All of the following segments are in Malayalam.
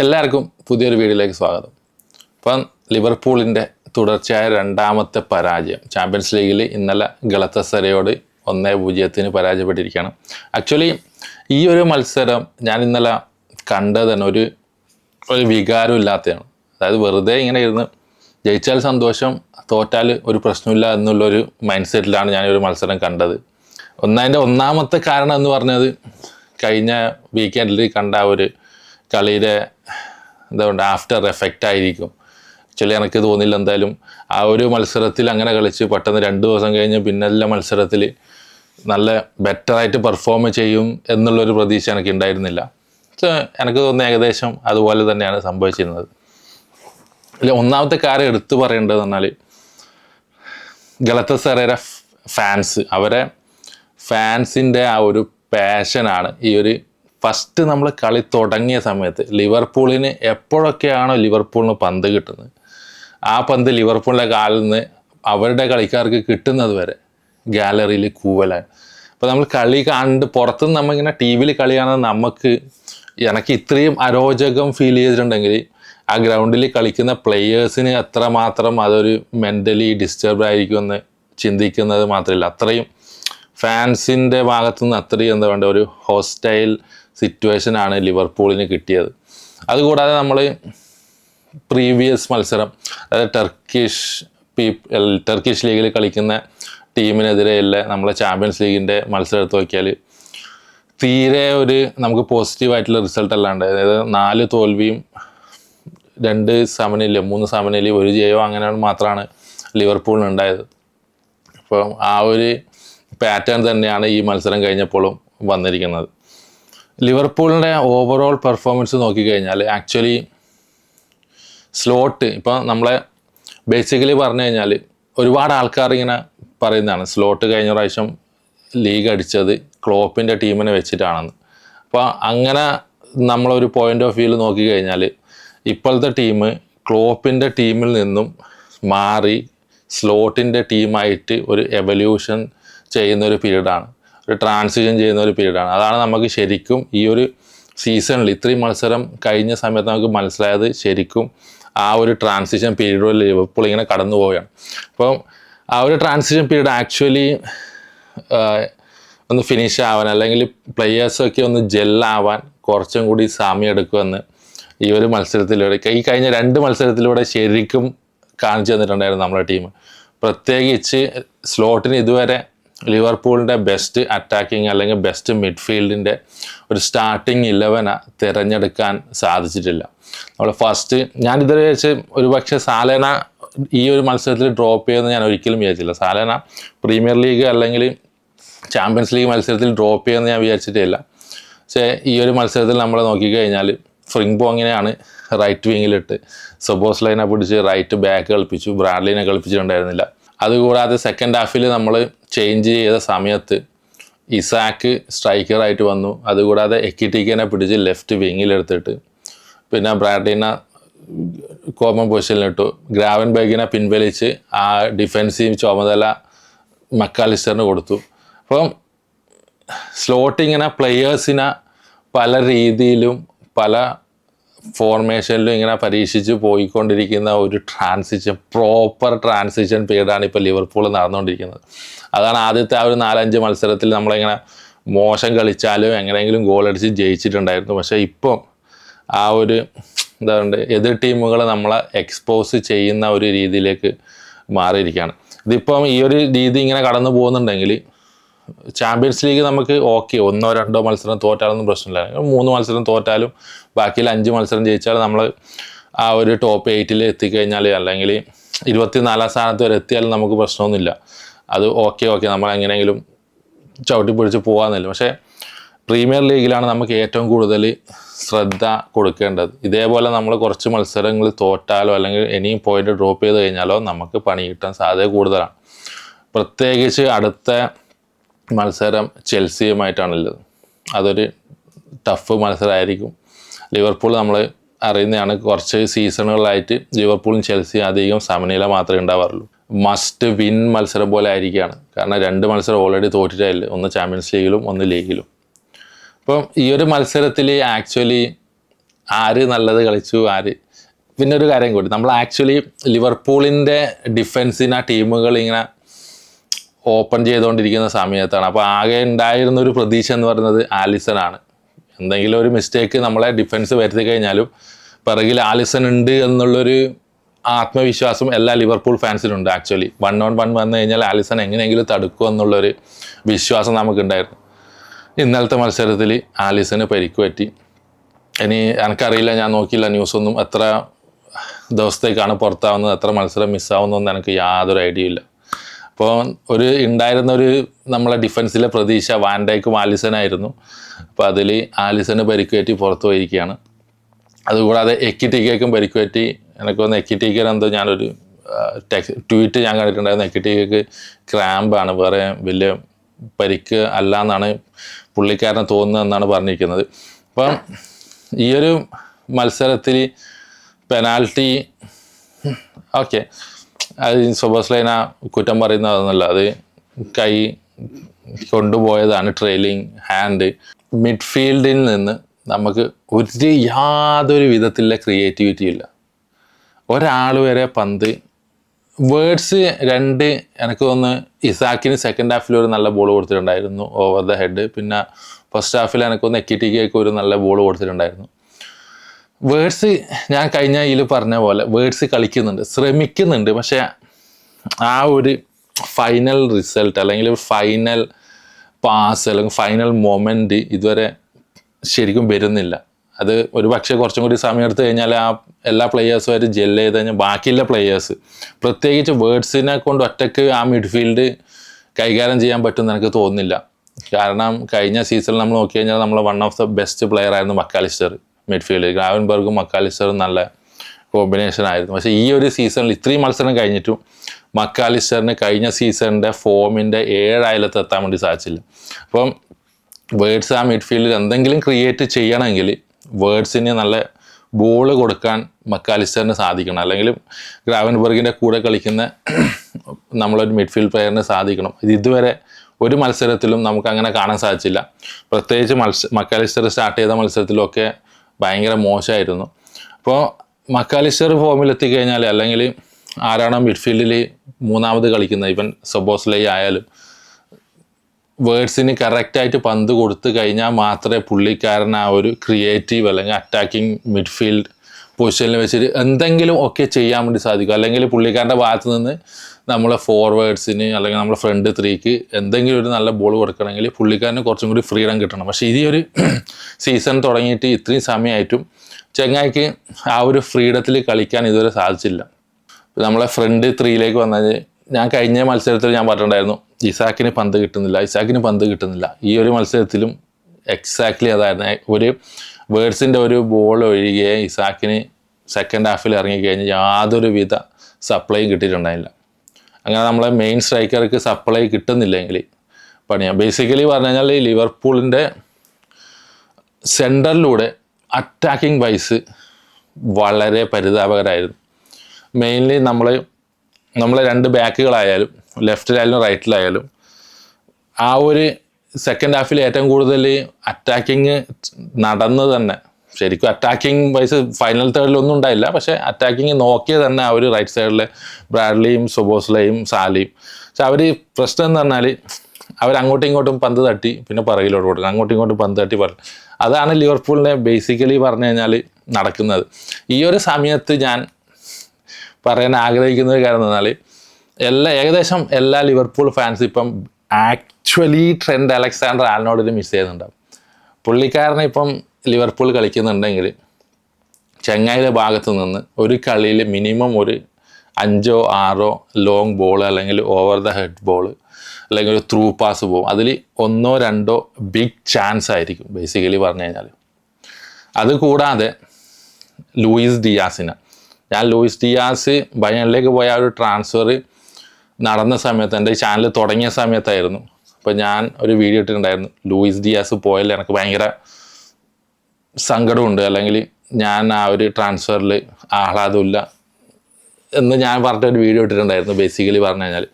എല്ലാവർക്കും പുതിയൊരു വീഡിയോയിലേക്ക് സ്വാഗതം. ഇപ്പം ലിവർപൂളിന്റെ തുടർച്ചയായ രണ്ടാമത്തെ പരാജയം. ചാമ്പ്യൻസ് ലീഗിൽ ഇന്നലെ ഗളത്തസരയോട് ഒന്നേ പൂജ്യത്തിന് പരാജയപ്പെട്ടിരിക്കുകയാണ്. ആക്ച്വലി ഈ ഒരു മത്സരം ഞാൻ ഇന്നലെ കണ്ടത് തന്നെ ഒരു ഒരു വികാരം ഇല്ലാത്തതാണ്. അതായത് വെറുതെ ഇങ്ങനെ ഇരുന്ന് ജയിച്ചാൽ സന്തോഷം തോറ്റാൽ ഒരു പ്രശ്നമില്ല എന്നുള്ളൊരു മൈൻഡ് സെറ്റിലാണ് ഞാൻ ഒരു മത്സരം കണ്ടത്. ഒന്നതിന്റെ ഒന്നാമത്തെ കാരണം എന്ന് പറഞ്ഞത് കഴിഞ്ഞ വീക്കെൻഡിൽ കണ്ട ഒരു കളിയുടെ എന്താ ആഫ്റ്റർ എഫക്റ്റ് ആയിരിക്കും. ആക്ച്വലി എനിക്ക് തോന്നില്ല എന്തായാലും ആ ഒരു മത്സരത്തിൽ അങ്ങനെ കളിച്ച് പെട്ടെന്ന് രണ്ട് ദിവസം കഴിഞ്ഞ് പിന്നെല്ല മത്സരത്തിൽ നല്ല ബെറ്ററായിട്ട് പെർഫോം ചെയ്യും എന്നുള്ളൊരു പ്രതീക്ഷ എനിക്ക് ഉണ്ടായിരുന്നില്ല. സോ എനിക്ക് തോന്നുന്ന ഏകദേശം അതുപോലെ തന്നെയാണ് സംഭവിച്ചിരുന്നത്. അല്ല ഒന്നാമത്തെ കാര്യം എടുത്തു പറയേണ്ടത് പറഞ്ഞാൽ ഗളത്തസറേര ഫാൻസ് അവരെ ഫാൻസിന്റെ ആ ഒരു പാഷനാണ് ഈ ഒരു ഫസ്റ്റ് നമ്മൾ കളി തുടങ്ങിയ സമയത്ത് ലിവർപൂളിന് എപ്പോഴൊക്കെയാണോ ലിവർപൂളിന് പന്ത് കിട്ടുന്നത്? ആ പന്ത് ലിവർപൂളിന്റെ കാലിൽ നിന്ന് അവരുടെ കളിക്കാർക്ക് കിട്ടുന്നത് വരെ ഗാലറിയിൽ കൂവലാണ്. അപ്പോൾ നമ്മൾ കളി കണ്ട് പുറത്തുനിന്ന് നമ്മളിങ്ങനെ ടി വിയിൽ കളി കാണുന്നത് നമുക്ക് എനിക്ക് ഇത്രയും അരോചകം ഫീൽ ചെയ്തിട്ടുണ്ടെങ്കിൽ ആ ഗ്രൗണ്ടിൽ കളിക്കുന്ന പ്ലെയേഴ്സിന് എത്രമാത്രം അതൊരു മെന്റലി ഡിസ്റ്റർബ് ആയിരിക്കുമെന്ന് ചിന്തിക്കുന്നത് മാത്രമല്ല. അത്രയും ഫാൻസിന്റെ ഭാഗത്തുനിന്ന് അത്രയും എന്താ വേണ്ട ഒരു ഹോസ്റ്റൈൽ സിറ്റുവേഷനാണ് ലിവർപൂളിന് കിട്ടിയത്. അതുകൂടാതെ നമ്മൾ പ്രീവിയസ് മത്സരം അതായത് ടർക്കിഷ് പീപ്പ് ടർക്കിഷ് ലീഗിൽ കളിക്കുന്ന ടീമിനെതിരെയുള്ള നമ്മളെ ചാമ്പ്യൻസ് ലീഗിന്റെ മത്സരം എടുത്ത് നോക്കിയാൽ തീരെ ഒരു നമുക്ക് പോസിറ്റീവായിട്ടുള്ള റിസൾട്ട് അല്ലാണ്ട് അതായത് നാല് തോൽവിയും രണ്ട് സമനില മൂന്ന് സമനില ഒരു ജയവും അങ്ങനെ മാത്രമാണ് ലിവർപൂളിന് ഉണ്ടായത്. അപ്പം ആ ഒരു പാറ്റേൺ തന്നെയാണ് ഈ മത്സരം കഴിഞ്ഞപ്പോഴും വന്നിരിക്കുന്നത്. ലിവർപൂളിന്റെ ഓവറോൾ പെർഫോമൻസ് നോക്കിക്കഴിഞ്ഞാൽ ആക്ച്വലി സ്ലോട്ട് ഇപ്പം നമ്മളെ ബേസിക്കലി പറഞ്ഞു കഴിഞ്ഞാൽ ഒരുപാട് ആൾക്കാർ ഇങ്ങനെ പറയുന്നതാണ്. സ്ലോട്ട് കഴിഞ്ഞ പ്രാവശ്യം ലീഗ് അടിച്ചത് ക്ലോപ്പിന്റെ ടീമിനെ വെച്ചിട്ടാണെന്ന്. അപ്പോൾ അങ്ങനെ നമ്മളൊരു പോയിന്റ് ഓഫ് വ്യൂവിൽ നോക്കിക്കഴിഞ്ഞാൽ ഇപ്പോഴത്തെ ടീം ക്ലോപ്പിന്റെ ടീമിൽ നിന്നും മാറി സ്ലോട്ടിന്റെ ടീമായിട്ട് ഒരു എവല്യൂഷൻ ചെയ്യുന്നൊരു പീരീഡാണ് ഒരു ട്രാൻസിഷൻ ചെയ്യുന്ന ഒരു പീരീഡാണ് അതാണ് നമുക്ക് ശരിക്കും ഈ ഒരു സീസണിൽ ഇത്രയും മത്സരം കഴിഞ്ഞ സമയത്ത് നമുക്ക് മനസ്സിലായത് ശരിക്കും ആ ഒരു ട്രാൻസിഷൻ പീരീഡിൽ ലിവർപൂൾ ഇങ്ങനെ കടന്നു പോവുകയാണ്. അപ്പം ആ ഒരു ട്രാൻസിഷൻ പീരീഡ് ആക്ച്വലി ഒന്ന് ഫിനിഷ് ആവാൻ അല്ലെങ്കിൽ പ്ലെയേഴ്സൊക്കെ ഒന്ന് ജെല്ലാവാൻ കുറച്ചും കൂടി സമയം എടുക്കുമെന്ന് ഈ ഒരു മത്സരത്തിലൂടെ ഈ കഴിഞ്ഞ രണ്ട് മത്സരത്തിലൂടെ ശരിക്കും കാണിച്ചു തന്നിട്ടുണ്ടായിരുന്നു നമ്മുടെ ടീം പ്രത്യേകിച്ച് സ്ലോട്ടിന് ഇതുവരെ ലിവർപൂളിന്റെ ബെസ്റ്റ് അറ്റാക്കിംഗ് അല്ലെങ്കിൽ ബെസ്റ്റ് മിഡ്ഫീൽഡിന്റെ ഒരു സ്റ്റാർട്ടിങ് ഇലവന തിരഞ്ഞെടുക്കാൻ സാധിച്ചിട്ടില്ല. നമ്മൾ ഫസ്റ്റ് ഞാൻ ഇതുവരെ വെച്ച് ഒരു പക്ഷേ സാലേന ഈ ഒരു മത്സരത്തിൽ ഡ്രോപ്പ് ചെയ്യുമെന്ന് ഞാൻ ഒരിക്കലും വിചാരിച്ചില്ല. സാലേന പ്രീമിയർ ലീഗ് അല്ലെങ്കിൽ ചാമ്പ്യൻസ് ലീഗ് മത്സരത്തിൽ ഡ്രോപ്പ് ചെയ്യുമെന്ന് ഞാൻ വിചാരിച്ചിട്ടില്ല പക്ഷേ ഈ ഒരു മത്സരത്തിൽ നമ്മൾ നോക്കിക്കഴിഞ്ഞാൽ ഫ്രിങ്ബോങ്ങിനെയാണ് റൈറ്റ് വിങ്ങിലിട്ട് സബോസ് ലൈനെ പിടിച്ച് റൈറ്റ് ബാക്ക് കളിപ്പിച്ചു ബ്രാഡ്ലിനെ കളിപ്പിച്ചിട്ടുണ്ടായിരുന്നില്ല. അതുകൂടാതെ സെക്കൻഡ് ഹാഫിൽ നമ്മൾ ചേഞ്ച് ചെയ്ത സമയത്ത് ഇസാക്ക് സ്ട്രൈക്കറായിട്ട് വന്നു. അതുകൂടാതെ എക്കിറ്റിക്കനെ പിടിച്ച് ലെഫ്റ്റ് വിങ്ങിലെടുത്തിട്ട് പിന്നെ ബ്രാഡിനെ കോമൺ പൊസിഷനിലിട്ടു ഗ്രാവൻ ബേഗിനെ പിൻവലിച്ച് ആ ഡിഫൻസീവ് ചുമതല മക്കാലിസ്റ്ററിന് കൊടുത്തു. അപ്പം സ്ലോട്ട് ഇങ്ങനെ പ്ലെയേഴ്സിനെ പല രീതിയിലും പല ഫോർമേഷനിലും ഇങ്ങനെ പരീക്ഷിച്ച് പോയിക്കൊണ്ടിരിക്കുന്ന ഒരു ട്രാൻസിഷൻ പ്രോപ്പർ ട്രാൻസിഷൻ പീരീഡാണ് ഇപ്പോൾ ലിവർപൂൾ നടന്നുകൊണ്ടിരിക്കുന്നത്. അതാണ് ആദ്യത്തെ ആ ഒരു നാലഞ്ച് മത്സരത്തിൽ നമ്മളിങ്ങനെ മോശം കളിച്ചാലും എങ്ങനെയെങ്കിലും ഗോൾ അടിച്ച് ജയിച്ചിട്ടുണ്ടായിരുന്നു. പക്ഷേ ഇപ്പം ആ ഒരു എന്താ പറയുക എതിർ ടീമുകൾ നമ്മളെ എക്സ്പോസ് ചെയ്യുന്ന ഒരു രീതിയിലേക്ക് മാറിയിരിക്കുകയാണ്. ഇതിപ്പം ഈ ഒരു രീതി ഇങ്ങനെ കടന്നു പോകുന്നുണ്ടെങ്കിൽ ചാമ്പ്യൻസ് ലീഗ് നമുക്ക് ഓക്കെ ഒന്നോ രണ്ടോ മത്സരം തോറ്റാലൊന്നും പ്രശ്നമില്ല. മൂന്ന് മത്സരം തോറ്റാലും ബാക്കിയിൽ അഞ്ച് മത്സരം ജയിച്ചാൽ നമ്മൾ ആ ഒരു ടോപ്പ് എയ്റ്റിൽ എത്തിക്കഴിഞ്ഞാൽ അല്ലെങ്കിൽ ഇരുപത്തിനാലാം സ്ഥാനത്ത് വരെ എത്തിയാലും നമുക്ക് പ്രശ്നമൊന്നുമില്ല. അത് ഓക്കെ ഓക്കെ നമ്മൾ എങ്ങനെയെങ്കിലും ചവിട്ടി പിടിച്ച് പോകാമെന്നില്ല പക്ഷേ പ്രീമിയർ ലീഗിലാണ് നമുക്ക് ഏറ്റവും കൂടുതൽ ശ്രദ്ധ കൊടുക്കേണ്ടത്. ഇതേപോലെ നമ്മൾ കുറച്ച് മത്സരങ്ങൾ തോറ്റാലോ അല്ലെങ്കിൽ ഇനിയും പോയിന്റ് ഡ്രോപ്പ് ചെയ്ത് കഴിഞ്ഞാലോ നമുക്ക് പണി കിട്ടാൻ സാധ്യത കൂടുതലാണ്. പ്രത്യേകിച്ച് അടുത്ത മത്സരം ചെൽസിയുമായിട്ടാണുള്ളത്. അതൊരു ടഫ് മത്സരമായിരിക്കും. ലിവർപൂൾ നമ്മൾ അറിയുന്നതാണ് കുറച്ച് സീസണുകളായിട്ട് ലിവർപൂളും ചെൽസിയും അധികം സമനില മാത്രമേ ഉണ്ടാവാറുള്ളൂ. മസ്റ്റ് വിൻ മത്സരം പോലെ ആയിരിക്കുകയാണ്. കാരണം രണ്ട് മത്സരം ഓൾറെഡി തോറ്റിട്ടായില്ല ഒന്ന് ചാമ്പ്യൻസ് ലീഗിലും ഒന്ന് ലീഗിലും. അപ്പം ഈ ഒരു മത്സരത്തിൽ ആക്ച്വലി ആര് നല്ലത് കളിച്ചു ആര്? പിന്നെ ഒരു കാര്യം കൂടി. നമ്മൾ ആക്ച്വലി ലിവർപൂളിന്റെ ഡിഫൻസിന് ആ ടീമുകൾ ഇങ്ങനെ ഓപ്പൺ ചെയ്തുകൊണ്ടിരിക്കുന്ന സമയത്താണ്. അപ്പോൾ ആകെ ഉണ്ടായിരുന്ന ഒരു പ്രതീക്ഷ എന്ന് പറയുന്നത് ആലിസൺ ആണ് എന്തെങ്കിലും ഒരു മിസ്റ്റേക്ക് നമ്മളെ ഡിഫൻസ് വരുത്തി കഴിഞ്ഞാലും പിറകിൽ ആലിസൺ ഉണ്ട് എന്നുള്ളൊരു ആത്മവിശ്വാസം എല്ലാ ലിവർപൂൾ ഫാൻസിനുണ്ട് ആക്ച്വലി വൺ ഓൺ വൺ വന്നു കഴിഞ്ഞാൽ ആലിസൺ എങ്ങനെയെങ്കിലും തടുക്കും എന്നുള്ളൊരു വിശ്വാസം നമുക്കുണ്ടായിരുന്നു. ഇന്നലത്തെ മത്സരത്തിൽ ആലിസന് പരിക്ക് പറ്റി. ഇനി എനിക്കറിയില്ല ഞാൻ നോക്കിയില്ല ന്യൂസൊന്നും എത്ര ദിവസത്തേക്കാണ് പുറത്താവുന്നത് എത്ര മത്സരം മിസ്സാവുന്നതെന്ന് എനിക്ക് യാതൊരു ഐഡിയ ഇല്ല. അപ്പോൾ ഒരു ഉണ്ടായിരുന്ന ഒരു നമ്മളെ ഡിഫൻസിലെ പ്രതീക്ഷ വാൻഡൈക്കും ആലിസനായിരുന്നു അപ്പോൾ അതിൽ ആലിസന് പരിക്കുപറ്റി പുറത്തു പോയിരിക്കുകയാണ് അതുകൂടാതെ എക്കിറ്റിക്കും പരിക്കുപറ്റി എനിക്ക് തോന്നുന്നു എക്കിറ്റിക്കൻ എന്തോ ഞാനൊരു ടെക്സ് ട്വീറ്റ് ഞാൻ കണ്ടിട്ടുണ്ടായിരുന്നു. എക്കിറ്റിക്ക് ക്രാമ്പാണ് വേറെ വലിയ പരിക്ക് അല്ല എന്നാണ് പുള്ളിക്കാരന് തോന്നുന്നത് എന്നാണ് പറഞ്ഞിരിക്കുന്നത്. അപ്പം ഈയൊരു മത്സരത്തിൽ പെനാൽറ്റി ഓക്കെ അത് സുബസ്ലൈന കുറ്റം പറയുന്നതെന്നല്ല അത് കൈ കൊണ്ടുപോയതാണ് ട്രെയിലിംഗ് ഹാൻഡ്. മിഡ്ഫീൽഡിൽ നിന്ന് നമുക്ക് ഒരു യാതൊരു വിധത്തിലുള്ള ക്രിയേറ്റിവിറ്റി ഇല്ല. ഒരാൾ വരെ പന്ത് വേർഡ്സ് രണ്ട് എനിക്ക് തോന്നുന്നു ഇസാക്കിന് സെക്കൻഡ് ഹാഫിൽ ഒരു നല്ല ബോൾ കൊടുത്തിട്ടുണ്ടായിരുന്നു ഓവർ ദ ഹെഡ് പിന്നെ ഫസ്റ്റ് ഹാഫിൽ എനിക്കൊന്ന് എക്കിറ്റിക്കൊക്കെ ഒരു നല്ല ബോൾ കൊടുത്തിട്ടുണ്ടായിരുന്നു. വേർഡ്സ് ഞാൻ കഴിഞ്ഞ ഇതിൽ പറഞ്ഞ പോലെ വേർഡ്സ് കളിക്കുന്നുണ്ട് ശ്രമിക്കുന്നുണ്ട്. പക്ഷേ ആ ഒരു ഫൈനൽ റിസൾട്ട് അല്ലെങ്കിൽ ഫൈനൽ പാസ് അല്ലെങ്കിൽ ഫൈനൽ മൊമെന്റ് ഇതുവരെ ശരിക്കും വരുന്നില്ല. അത് ഒരു പക്ഷേ കുറച്ചും കൂടി സമയം എടുത്തു കഴിഞ്ഞാൽ ആ എല്ലാ പ്ലെയേഴ്സുമായിട്ട് ജെല്ല് ചെയ്ത് കഴിഞ്ഞാൽ ബാക്കിയുള്ള പ്ലെയേഴ്സ് പ്രത്യേകിച്ച് വേർഡ്സിനെ കൊണ്ട് ഒറ്റയ്ക്ക് ആ മിഡ്ഫീൽഡ് കൈകാര്യം ചെയ്യാൻ പറ്റുമെന്ന് എനിക്ക് തോന്നുന്നില്ല. കാരണം കഴിഞ്ഞ സീസണിൽ നമ്മൾ നോക്കി കഴിഞ്ഞാൽ നമ്മൾ one of the best player ആയിരുന്നു മക്കാലിസ്റ്റർ. മിഡ്ഫീൽഡ് ഗ്രാവൻബർഗും മക്കാലിസ്റ്ററും നല്ല കോമ്പിനേഷൻ ആയിരുന്നു. പക്ഷേ ഈ ഒരു സീസണിൽ ഇത്രയും മത്സരം കഴിഞ്ഞിട്ടും മക്കാലിസ്റ്ററിന് കഴിഞ്ഞ സീസണിന്റെ ഫോമിന്റെ ഏഴായാലത്ത് എത്താൻ വേണ്ടി സാധിച്ചില്ല. അപ്പം വേർഡ്സ് ആ മിഡ്ഫീൽഡിൽ എന്തെങ്കിലും ക്രിയേറ്റ് ചെയ്യണമെങ്കിൽ വേർഡ്സിന് നല്ല ബോൾ കൊടുക്കാൻ മക്കാലിസ്റ്ററിന് സാധിക്കണം. അല്ലെങ്കിൽ ഗ്രാവൻബർഗിന്റെ കൂടെ കളിക്കുന്ന നമ്മളൊരു മിഡ്ഫീൽഡ് പ്ലെയറിന് സാധിക്കണം. ഇത് ഇതുവരെ ഒരു മത്സരത്തിലും നമുക്ക് അങ്ങനെ കാണാൻ സാധിച്ചില്ല. പ്രത്യേകിച്ച് മത്സ മക്കാലിസ്റ്റർ സ്റ്റാർട്ട് ചെയ്ത മത്സരത്തിലൊക്കെ ഭയങ്കര മോശമായിരുന്നു. അപ്പോൾ മക്കാലിസ്റ്റർ ഫോമിൽ എത്തിക്കഴിഞ്ഞാൽ അല്ലെങ്കിൽ ആരാണോ മിഡ്ഫീൽഡിൽ മൂന്നാമത് കളിക്കുന്നത് ഇവൻ സബോസ്ലൈ ആയാലും വേർഡ്സിന് കറക്റ്റായിട്ട് പന്ത് കൊടുത്തു കഴിഞ്ഞാൽ മാത്രമേ പുള്ളിക്കാരൻ ആ ഒരു ക്രിയേറ്റീവ് അല്ലെങ്കിൽ അറ്റാക്കിംഗ് മിഡ്ഫീൽഡ് പൊസിഷനിൽ വെച്ചിട്ട് എന്തെങ്കിലും ഒക്കെ ചെയ്യാൻ വേണ്ടി സാധിക്കും. അല്ലെങ്കിൽ പുള്ളിക്കാരന്റെ ഭാഗത്ത് നിന്ന് നമ്മളെ ഫോർവേഡ്സിന് അല്ലെങ്കിൽ നമ്മളെ ഫ്രണ്ട് ത്രീക്ക് എന്തെങ്കിലും ഒരു നല്ല ബോൾ കൊടുക്കണമെങ്കിൽ പുള്ളിക്കാരന് കുറച്ചും കൂടി ഫ്രീഡം കിട്ടണം. പക്ഷേ ഈ ഒരു സീസൺ തുടങ്ങിയിട്ട് ഇത്രയും സമയമായിട്ടും ചെങ്ങായിക്ക് ആ ഒരു ഫ്രീഡത്തിൽ കളിക്കാൻ ഇതുവരെ സാധിച്ചില്ല. നമ്മളെ ഫ്രണ്ട് ത്രീയിലേക്ക് വന്നാൽ ഞാൻ കഴിഞ്ഞ മത്സരത്തിൽ ഞാൻ പറഞ്ഞിട്ടുണ്ടായിരുന്നു ഇസാക്കിന് പന്ത് കിട്ടുന്നില്ല ഇസാക്കിന് പന്ത് കിട്ടുന്നില്ല. ഈ ഒരു മത്സരത്തിലും എക്സാക്ട്ലി അതായിരുന്നു. ഒരു വേർഡ്സിന്റെ ഒരു ബോൾ ഒഴികെ ഇസാക്കിന് സെക്കൻഡ് ഹാഫിൽ ഇറങ്ങിക്കഴിഞ്ഞ് യാതൊരു വിധ സപ്ലൈയും കിട്ടിയിട്ടുണ്ടായില്ല. അങ്ങനെ നമ്മളെ മെയിൻ സ്ട്രൈക്കർക്ക് സപ്ലൈ കിട്ടുന്നില്ലെങ്കിൽ പണിയാം. ബേസിക്കലി പറഞ്ഞു കഴിഞ്ഞാൽ ഈ ലിവർപൂളിന്റെ സെന്ററിലൂടെ അറ്റാക്കിംഗ് വൈസ് വളരെ പരിതാപകരായിരുന്നു. മെയിൻലി നമ്മൾ നമ്മളെ രണ്ട് ബാക്കുകളായാലും ലെഫ്റ്റിലായാലും റൈറ്റിലായാലും ആ ഒരു സെക്കൻഡ് ഹാഫിൽ ഏറ്റവും കൂടുതൽ അറ്റാക്കിങ് നടന്ന് തന്നെ. ശരിക്കും അറ്റാക്കിംഗ് വൈസ് ഫൈനൽ തേർഡിലൊന്നും ഉണ്ടായില്ല. പക്ഷേ അറ്റാക്കിങ് നോക്കിയത് തന്നെ അവർ റൈറ്റ് സൈഡിൽ ബ്രാഡ്ലിയും സുബോസ്ലയും സാലിയും പക്ഷെ അവർ പ്രശ്നം എന്ന് പറഞ്ഞാൽ അവർ അങ്ങോട്ടും ഇങ്ങോട്ടും പന്ത് തട്ടി പിന്നെ പിറകിലോട്ട് കൊടുക്കും. അങ്ങോട്ടും ഇങ്ങോട്ടും പന്ത് തട്ടി പറയും അതാണ് ലിവർപൂളിനെ ബേസിക്കലി പറഞ്ഞു കഴിഞ്ഞാൽ നടക്കുന്നത്. ഈ ഒരു സമയത്ത് ഞാൻ പറയാൻ ആഗ്രഹിക്കുന്ന ഒരു കാര്യം എന്ന് പറഞ്ഞാൽ എല്ലാ ഏകദേശം എല്ലാ ലിവർപൂൾ ഫാൻസ് ഇപ്പം ആക്ച്വലി ട്രെൻഡ് അലക്സാണ്ടർ ആലിനോടിന് മിസ് ചെയ്യുന്നുണ്ടാവും പുള്ളിക്കാരനെ ഇപ്പം ലിവർപൂൾ കളിക്കുന്നുണ്ടെങ്കിൽ ചെങ്ങായിയുടെ ഭാഗത്ത് നിന്ന് ഒരു കളിയിൽ മിനിമം ഒരു അഞ്ചോ ആറോ ലോങ് ബോൾ അല്ലെങ്കിൽ ഓവർ ദ ഹെഡ് ബോൾ അല്ലെങ്കിൽ ഒരു ത്രൂ പാസ് പോകും അതിൽ ഒന്നോ രണ്ടോ ബിഗ് ചാൻസ് ആയിരിക്കും ബേസിക്കലി പറഞ്ഞു കഴിഞ്ഞാൽ അതുകൂടാതെ ലൂയിസ് ഡിയാസിനെ. ഞാൻ ലൂയിസ് ഡിയാസ് ബയണിലേക്ക് പോയ ഒരു ട്രാൻസ്ഫർ നടന്ന സമയത്ത് എന്റെ ചാനൽ തുടങ്ങിയ സമയത്തായിരുന്നു. അപ്പോൾ ഞാൻ ഒരു വീഡിയോ ഇട്ടിട്ടുണ്ടായിരുന്നു. ലൂയിസ് ഡിയാസ് പോയാൽ എനിക്ക് ഭയങ്കര സങ്കടമുണ്ട്. അല്ലെങ്കിൽ ഞാൻ ആ ഒരു ട്രാൻസ്ഫറിൽ ആഹ്ലാദമില്ല എന്ന് ഞാൻ പറഞ്ഞ ഒരു വീഡിയോ ഇട്ടിട്ടുണ്ടായിരുന്നു. ബേസിക്കലി പറഞ്ഞു കഴിഞ്ഞാൽ.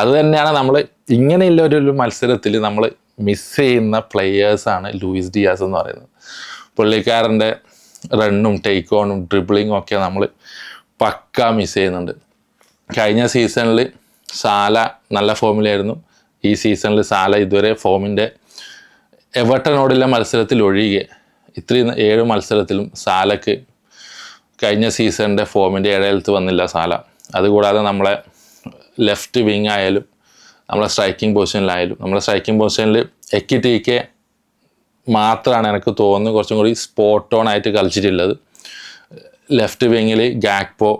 അത് തന്നെയാണ് നമ്മൾ ഇങ്ങനെയുള്ള ഒരു മത്സരത്തിൽ നമ്മൾ മിസ് ചെയ്യുന്ന പ്ലെയേഴ്സാണ് ലൂയിസ് ഡിയാസ് എന്ന് പറയുന്നത്. പുള്ളിക്കാരന്റെ റണ്ണും ടേക്ക് ഓണും ഡ്രിബിളിങ്ങും ഒക്കെ നമ്മൾ പക്ക മിസ് ചെയ്യുന്നുണ്ട്. കഴിഞ്ഞ സീസണിൽ സാല നല്ല ഫോമിലായിരുന്നു ഈ സീസണിൽ സാല ഇതുവരെ ഫോമിന്റെ എവർട്ടനോടുള്ള മത്സരത്തിൽ ഒഴികെ ഇത്രയും ഏഴ് മത്സരത്തിലും സാലക്ക് കഴിഞ്ഞ സീസണിന്റെ ഫോമിന്റെ ഇടയിലത്ത് വന്നില്ല സാല. അതുകൂടാതെ നമ്മളെ ലെഫ്റ്റ് വിങ് ആയാലും നമ്മളെ സ്ട്രൈക്കിംഗ് പൊസിഷനിലായാലും നമ്മളെ സ്ട്രൈക്കിംഗ് പൊസിഷനിൽ എക്കിറ്റിക്ക് മാത്രമാണ് എനിക്ക് തോന്നുന്നത് കുറച്ചും കൂടി സ്പോട്ട് ഓൺ ആയിട്ട് കളിച്ചിട്ടുള്ളത്. ലെഫ്റ്റ് വിങ്ങിൽ ഗാക്പോ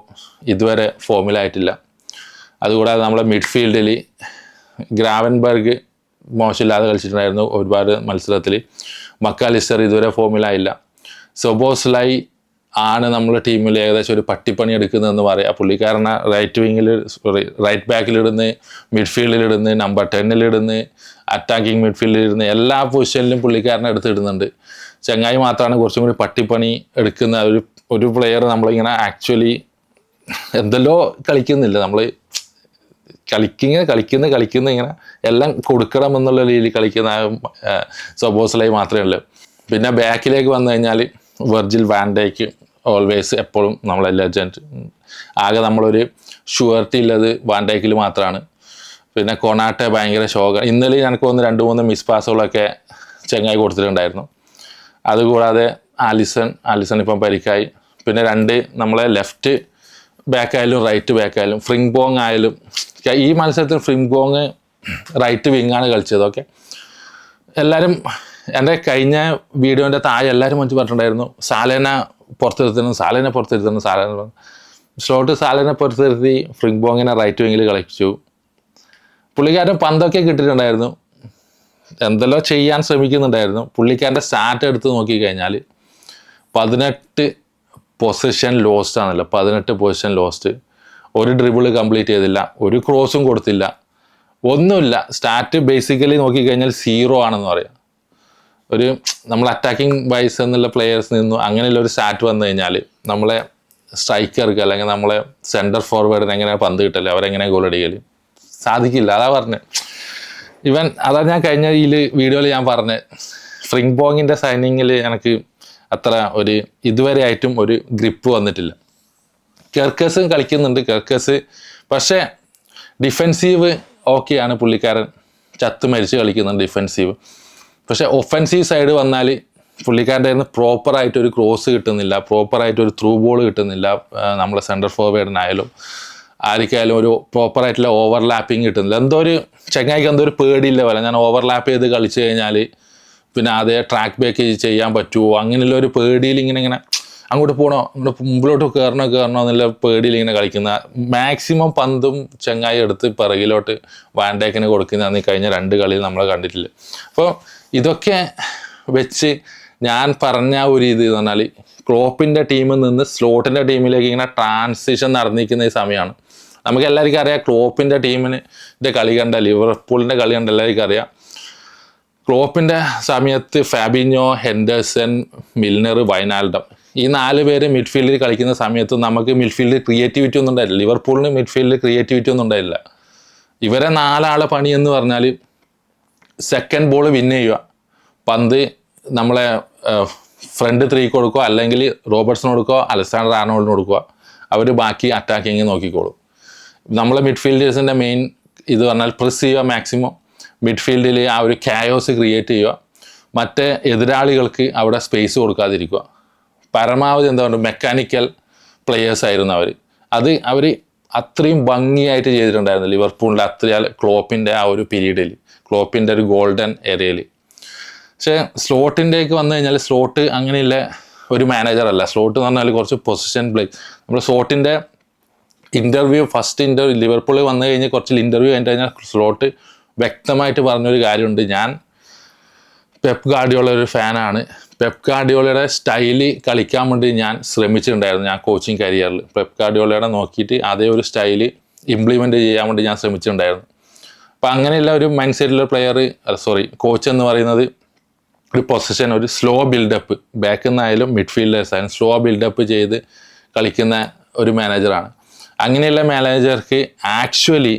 ഇതുവരെ ഫോമിലായിട്ടില്ല. അതുകൂടാതെ നമ്മളെ മിഡ്ഫീൽഡിൽ ഗ്രാവൻബർഗ് മോശമില്ലാതെ കളിച്ചിട്ടുണ്ടായിരുന്നു ഒരുപാട് മത്സരത്തിൽ. മക്കാലിസ്റ്റർ ഇതുവരെ ഫോമിലായില്ല. സൊബോസ്ലൈ ആണ് നമ്മുടെ ടീമിൽ ഏകദേശം ഒരു പട്ടിപ്പണി എടുക്കുന്നതെന്ന് പറയാം. പുള്ളിക്കാരനെ റൈറ്റ് വിങ്ങിൽ സോറി റൈറ്റ് ബാക്കിലിടുന്ന് മിഡ്ഫീൽഡിലിടുന്ന് നമ്പർ ടെന്നിലിടുന്ന് അറ്റാക്കിംഗ് മിഡ്ഫീൽഡിലിടുന്ന് എല്ലാ പൊസിഷനിലും പുള്ളിക്കാരനെ എടുത്തിടുന്നുണ്ട് ചങ്ങായി മാത്രമാണ് കുറച്ചും കൂടി പട്ടിപ്പണി എടുക്കുന്ന ഒരു ഒരു പ്ലെയർ നമ്മളിങ്ങനെ ആക്ച്വലി എന്തെല്ലോ കളിക്കുന്നില്ല. നമ്മൾ കളിക്കുന്ന കളിക്കുന്ന കളിക്കുന്ന ഇങ്ങനെ എല്ലാം കൊടുക്കണം എന്നുള്ള രീതിയിൽ കളിക്കുന്ന സൊബോസിലായി മാത്രമേ ഉള്ളൂ. പിന്നെ ബാക്കിലേക്ക് വന്നു കഴിഞ്ഞാൽ വെർജിൽ വാൻഡേക്ക് ഓൾവേസ് എപ്പോഴും നമ്മളെ ലെജൻഡ് ആകെ നമ്മളൊരു ഷുവർട്ടി ഉള്ളത് വാൻഡേക്കിൽ മാത്രമാണ്. പിന്നെ കൊണാട്ടെ ഭയങ്കര ശോകം. ഇന്നലെ എനിക്ക് വന്ന് രണ്ട് മൂന്ന് മിസ് പാസുകളൊക്കെ ചെങ്ങായി കൊടുത്തിട്ടുണ്ടായിരുന്നു. അതുകൂടാതെ ആലിസൺ ആലിസൺ ഇപ്പം പരിക്കായി. പിന്നെ രണ്ട് നമ്മളെ ലെഫ്റ്റ് ബാക്ക് ആയാലും റൈറ്റ് ബാക്ക് ആയാലും ഫ്രിങ് ബോങ് ആയാലും ഈ മത്സരത്തിൽ ഫ്രിങ് ബോങ് റൈറ്റ് വിങ്ങാണ് കളിച്ചത് ഓക്കെ എല്ലാവരും എന്റെ കഴിഞ്ഞ വീഡിയോന്റെ താഴെ എല്ലാവരും മറ്റു പറഞ്ഞിട്ടുണ്ടായിരുന്നു സാലേന പുറത്തിരുത്തണം സാലേനെ പുറത്തിരുത്തണം സാലേന സ്ലോട്ട് സാലേനെ പുറത്തിരുത്തി ഫ്രിങ് ബോങ്ങിനെ റൈറ്റ് വിങ്ങിൽ കളിച്ചു പുള്ളിക്കാരൻ പന്തൊക്കെ കിട്ടിയിട്ടുണ്ടായിരുന്നു. എന്തെല്ലോ ചെയ്യാൻ ശ്രമിക്കുന്നുണ്ടായിരുന്നു. പുള്ളിക്കാരന്റെ സ്റ്റാറ്റ് എടുത്ത് നോക്കിക്കഴിഞ്ഞാൽ പതിനെട്ട് പൊസിഷൻ ലോസ്റ്റ് ആണല്ലോ. പതിനെട്ട് പൊസിഷൻ ലോസ്റ്റ് ഒരു ഡ്രിബിൾ കംപ്ലീറ്റ് ചെയ്തില്ല. ഒരു ക്രോസും കൊടുത്തില്ല. ഒന്നുമില്ല. സ്റ്റാറ്റ് ബേസിക്കലി നോക്കിക്കഴിഞ്ഞാൽ സീറോ ആണെന്ന് പറയാം. ഒരു നമ്മൾ അറ്റാക്കിംഗ് വൈസ് എന്നുള്ള പ്ലെയേഴ്സ് നിന്നു അങ്ങനെയുള്ള ഒരു സ്റ്റാറ്റ് വന്നു കഴിഞ്ഞാൽ നമ്മളെ സ്ട്രൈക്കർക്ക് അല്ലെങ്കിൽ നമ്മളെ സെന്റർ ഫോർവേഡിന് എങ്ങനെ പന്ത് കിട്ടൽ? അവരെങ്ങനെ ഗോൾ അടിക്കൽ? സാധിക്കില്ല. അതാ പറഞ്ഞത് ഇവൻ അതാ ഞാൻ കഴിഞ്ഞ ഈ വീഡിയോയിൽ ഞാൻ പറഞ്ഞത് ഫ്രിങ് ബോങ്ങിന്റെ സൈനിങ്ങിൽ എനിക്ക് അത്ര ഒരു ഇതുവരെ ആയിട്ടും ഒരു ഗ്രിപ്പ് വന്നിട്ടില്ല. കെർക്കസും കളിക്കുന്നുണ്ട്. കെർക്കസ് പക്ഷേ ഡിഫെൻസീവ് ഓക്കെയാണ് പുള്ളിക്കാരൻ. ചത്ത് മരിച്ച് കളിക്കുന്നുണ്ട് ഡിഫെൻസീവ് പക്ഷേ ഒഫെൻസീവ് സൈഡ് വന്നാൽ പുള്ളിക്കാരന്റെ നിന്ന് പ്രോപ്പറായിട്ടൊരു ക്രോസ് കിട്ടുന്നില്ല. പ്രോപ്പറായിട്ട് ഒരു ത്രൂ ബോൾ കിട്ടുന്നില്ല. നമ്മളെ സെന്റർ ഫോർവേഡിനായാലും ആർക്കായാലും ഒരു പ്രോപ്പറായിട്ടുള്ള ഓവർലാപ്പിംഗ് കിട്ടുന്നില്ല. എന്തോ ഒരു ചെങ്ങായിക്ക് എന്തോ ഒരു പേടിയില്ല പോലെ. ഞാൻ ഓവർലാപ്പ് ചെയ്ത് കളിച്ചു കഴിഞ്ഞാൽ പിന്നെ അതേ ട്രാക്ക് ബാക്ക് ചെയ്യാൻ പറ്റുമോ അങ്ങനെയുള്ള ഒരു പേടിയിൽ ഇങ്ങനെ ഇങ്ങനെ അങ്ങോട്ട് പോകണോ അങ്ങോട്ട് മുമ്പിലോട്ട് കയറണോ കയറണോ എന്നുള്ള പേടിയിൽ ഇങ്ങനെ കളിക്കുന്ന മാക്സിമം പന്തും ചെങ്ങായി എടുത്ത് പിറകിലോട്ട് വാൻഡേക്കിന് കൊടുക്കുന്നതാണ് ഈ കഴിഞ്ഞ രണ്ട് കളിയിൽ നമ്മൾ കണ്ടിട്ടില്ല. അപ്പോൾ ഇതൊക്കെ വെച്ച് ഞാൻ പറഞ്ഞ ഒരു ഇത് എന്ന് പറഞ്ഞാൽ ക്ലോപ്പിന്റെ ടീമിൽ നിന്ന് സ്ലോട്ടിന്റെ ടീമിലേക്ക് ഇങ്ങനെ ട്രാൻസിഷൻ നടന്നിരിക്കുന്ന ഈ സമയമാണ് നമുക്ക് എല്ലാവർക്കും അറിയാം ക്ലോപ്പിന്റെ ടീമിന് കളി കണ്ട ലിവർപൂളിന്റെ കളി കണ്ട എല്ലാവർക്കും അറിയാം. ക്ലോപ്പിന്റെ സമയത്ത് ഫാബിഞ്ഞോ ഹെൻഡേഴ്സൺ മിൽനർ വൈനാൽഡം ഈ നാല് പേര് മിഡ്ഫീൽഡിൽ കളിക്കുന്ന സമയത്ത് നമുക്ക് മിഡ്ഫീൽഡിൽ ക്രിയേറ്റിവിറ്റി ഒന്നും ഉണ്ടായില്ല. ലിവർപൂളിന് മിഡ്ഫീൽഡിൽ ക്രിയേറ്റിവിറ്റി ഒന്നും ഉണ്ടായില്ല. ഇവരെ നാലാളെ പണി എന്ന് പറഞ്ഞാൽ സെക്കൻഡ് ബോൾ വിൻ ചെയ്യുക. പന്ത് നമ്മളെ ഫ്രണ്ട് ത്രീ കൊടുക്കുക അല്ലെങ്കിൽ റോബർട്സിന് കൊടുക്കുക അലക്സാണ്ടർ ആർണോൾഡിന് കൊടുക്കുക. അവർ ബാക്കി അറ്റാക്കിങ് നോക്കിക്കോളും. നമ്മളെ മിഡ്ഫീൽഡേഴ്സിന്റെ മെയിൻ ഇത് പറഞ്ഞാൽ പ്രസ് ചെയ്യുക മാക്സിമം മിഡ്ഫീൽഡിൽ ആ ഒരു കായോസ് ക്രിയേറ്റ് ചെയ്യുക. മറ്റേ എതിരാളികൾക്ക് അവിടെ സ്പേസ് കൊടുക്കാതിരിക്കുക. പരമാവധി എന്താ പറയുക മെക്കാനിക്കൽ പ്ലെയേഴ്സ് ആയിരുന്നു അവർ അത് അവർ അത്രയും ഭംഗിയായിട്ട് ചെയ്തിട്ടുണ്ടായിരുന്നു ലിവർപൂളിന്റെ അത്രയും ക്ലോപ്പിന്റെ ആ ഒരു പീരീഡിൽ ക്ലോപ്പിന്റെ ഒരു ഗോൾഡൻ ഏരിയയിൽ പക്ഷേ സ്ലോട്ടിന്റെയൊക്കെ വന്നു കഴിഞ്ഞാൽ സ്ലോട്ട് അങ്ങനെയുള്ള ഒരു മാനേജറല്ല സ്ലോട്ട് എന്ന് പറഞ്ഞാൽ കുറച്ച് പൊസിഷൻ പ്ലേ നമ്മൾ സ്ലോട്ടിന്റെ ഇന്റർവ്യൂ ഫസ്റ്റ് ഇന്റർവ്യൂ ലിവർപൂളിൽ വന്നു കഴിഞ്ഞ് കുറച്ച് ഇന്റർവ്യൂ കഴിഞ്ഞ് കഴിഞ്ഞാൽ സ്ലോട്ട് വ്യക്തമായിട്ട് പറഞ്ഞൊരു കാര്യമുണ്ട്. ഞാൻ പെപ് ഗാർഡിയോള ഒരു ഫാനാണ്. പെപ് ഗാർഡിയോളയുടെ സ്റ്റൈൽ കളിക്കാൻ വേണ്ടി ഞാൻ ശ്രമിച്ചിട്ടുണ്ടായിരുന്നു ഞാൻ കോച്ചിങ് കരിയറിൽ പെപ്പ് ഗാർഡിയോളയുടെ നോക്കിയിട്ട് അതേ ഒരു സ്റ്റൈൽ ഇംപ്ലിമെന്റ് ചെയ്യാൻ വേണ്ടി ഞാൻ ശ്രമിച്ചിട്ടുണ്ടായിരുന്നു. അപ്പം അങ്ങനെയുള്ള ഒരു മൈൻഡ് സെറ്റിലുള്ള പ്ലെയർ സോറി കോച്ച് എന്ന് പറയുന്നത് ഒരു പൊസിഷൻ ഒരു സ്ലോ ബിൽഡപ്പ് ബാക്കിൽ നിന്നായാലും മിഡ്ഫീൽഡേഴ്സ് ആയാലും സ്ലോ ബിൽഡപ്പ് ചെയ്ത് കളിക്കുന്ന ഒരു മാനേജറാണ് അങ്ങനെയുള്ള മാനേജർക്ക് ആക്ച്വലി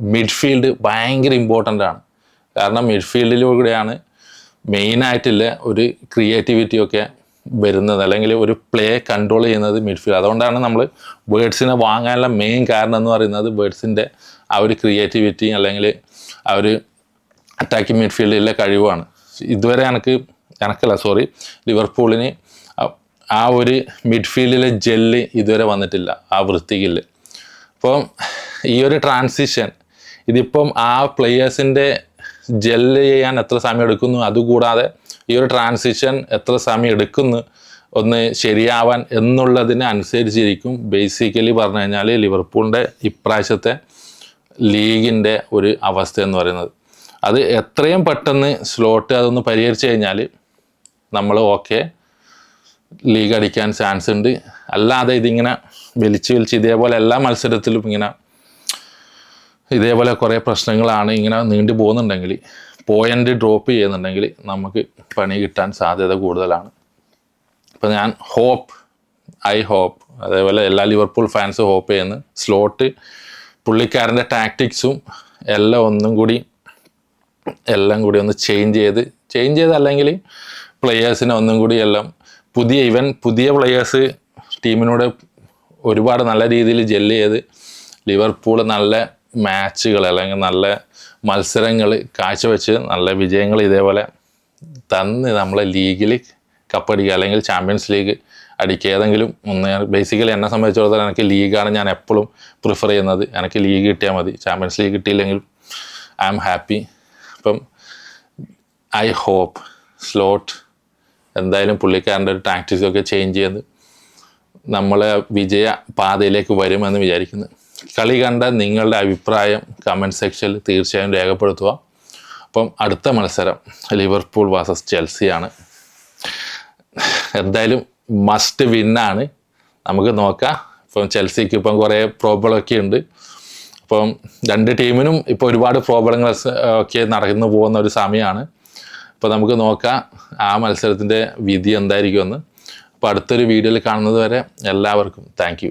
മിഡ്ഫീൽഡ് ഭയങ്കര ഇമ്പോർട്ടന്റ് ആണ്. കാരണം മിഡ്ഫീൽഡിലൂടെയാണ് മെയിനായിട്ടുള്ള ഒരു ക്രിയേറ്റിവിറ്റി ഒക്കെ വരുന്നത്. അല്ലെങ്കിൽ ഒരു പ്ലേ കൺട്രോൾ ചെയ്യുന്നത് മിഡ്ഫീൽഡ് അതുകൊണ്ടാണ് നമ്മൾ ബേഡ്സിനെ വാങ്ങാനുള്ള മെയിൻ കാരണം എന്ന് പറയുന്നത് ബേഡ്സിന്റെ ആ ഒരു ക്രിയേറ്റിവിറ്റി അല്ലെങ്കിൽ ആ ഒരു അറ്റാക്കിംഗ് മിഡ്ഫീൽഡിലെ കഴിവാണ്. ഇതുവരെ എനിക്ക് എനക്കല്ല സോറി ലിവർപൂളിന് ആ- ഒരു മിഡ്ഫീൽഡിലെ ജെല്ല് ഇതുവരെ വന്നിട്ടില്ല. ആ വൃത്തിയിൽ അപ്പം ഈ ഒരു ട്രാൻസിഷൻ ഇതിപ്പം ആ പ്ലെയേഴ്സിന്റെ ജെല്ല് ചെയ്യാൻ എത്ര സമയം എടുക്കുന്നു? അതുകൂടാതെ ഈ ഒരു ട്രാൻസിഷൻ എത്ര സമയം എടുക്കുന്നു? ഒന്ന് ശരിയാവാൻ എന്നുള്ളതിനെ അനുസരിച്ചിരിക്കും. ബേസിക്കലി പറഞ്ഞു കഴിഞ്ഞാൽ ലിവർപൂളിന്റെ ഇപ്രാവശ്യത്തെ ലീഗിന്റെ ഒരു അവസ്ഥ എന്ന് പറയുന്നത്. അത് എത്രയും പെട്ടെന്ന് സ്ലോട്ട് അതൊന്ന് പരിഹരിച്ചു കഴിഞ്ഞാൽ നമ്മൾ ഓക്കെ ലീഗ് അടിക്കാൻ ചാൻസ് ഉണ്ട്. അല്ലാതെ ഇതിങ്ങനെ വലിച്ച് വലിച്ച് ഇതേപോലെ എല്ലാ മത്സരത്തിലും ഇങ്ങനെ ഇതേപോലെ കുറേ പ്രശ്നങ്ങളാണ് ഇങ്ങനെ നീണ്ടു പോകുന്നുണ്ടെങ്കിൽ പോയിന്റ് ഡ്രോപ്പ് ചെയ്യുന്നുണ്ടെങ്കിൽ നമുക്ക് പണി കിട്ടാൻ സാധ്യത കൂടുതലാണ്. ഇപ്പം ഞാൻ ഹോപ്പ് ഐ ഹോപ്പ് അതേപോലെ എല്ലാ ലിവർപൂൾ ഫാൻസും ഹോപ്പ് ചെയ്യുന്നു. സ്ലോട്ട് പുള്ളിക്കാരന്റെ ടാക്ടിക്സും എല്ലാം ഒന്നും കൂടി എല്ലാം കൂടി ഒന്ന് ചേഞ്ച് ചെയ്ത് ചേഞ്ച് ചെയ്ത് അല്ലെങ്കിൽ പ്ലെയേഴ്സിനെ ഒന്നും കൂടി എല്ലാം പുതിയ ഇവൻ പുതിയ പ്ലെയേഴ്സ് ടീമിനോട് ഒരുപാട് നല്ല രീതിയിൽ ജെല്ല് ചെയ്ത് ലിവർപൂൾ നല്ല മാച്ചുകൾ അല്ലെങ്കിൽ നല്ല മത്സരങ്ങൾ കാഴ്ചവെച്ച് നല്ല വിജയങ്ങൾ ഇതേപോലെ തന്ന് നമ്മളെ ലീഗിൽ കപ്പടിക്കുക അല്ലെങ്കിൽ ചാമ്പ്യൻസ് ലീഗ് അടിക്കുക. ഏതെങ്കിലും ഒന്ന് ബേസിക്കലി എന്നെ സംബന്ധിച്ചിടത്തോളം എനിക്ക് ലീഗാണ് ഞാൻ എപ്പോഴും പ്രിഫർ ചെയ്യുന്നത്. എനിക്ക് ലീഗ് കിട്ടിയാൽ മതി. ചാമ്പ്യൻസ് ലീഗ് കിട്ടിയില്ലെങ്കിൽ ഐ ആം ഹാപ്പി അപ്പം ഐ ഹോപ്പ് സ്ലോട്ട് എന്തായാലും പുള്ളിക്കാരന്റെ ഒരു ടാക്ടിക്സൊക്കെ ചേഞ്ച് ചെയ്ത് നമ്മളെ വിജയ പാതയിലേക്ക് വരുമെന്ന് വിചാരിക്കുന്നു. കളി കണ്ട നിങ്ങളുടെ അഭിപ്രായം കമന്റ് സെക്ഷനിൽ തീർച്ചയായും രേഖപ്പെടുത്തുക. അപ്പം അടുത്ത മത്സരം ലിവർപൂൾ വാസസ് ചെൽസിയാണ് എന്തായാലും മസ്റ്റ് വിന്നാണ് നമുക്ക് നോക്കാം. ഇപ്പം ചെൽസിക്ക് ഇപ്പം കുറേ പ്രോബ്ലമൊക്കെ ഉണ്ട്. അപ്പം രണ്ട് ടീമിനും ഇപ്പോൾ ഒരുപാട് പ്രോബ്ലങ്ങൾ ഒക്കെ നടന്നു പോകുന്ന ഒരു സമയമാണ്. അപ്പോൾ നമുക്ക് നോക്കാം ആ മത്സരത്തിന്റെ വിധി എന്തായിരിക്കുമെന്ന്. അപ്പോൾ അടുത്തൊരു വീഡിയോയിൽ കാണുന്നത് വരെ എല്ലാവർക്കും താങ്ക്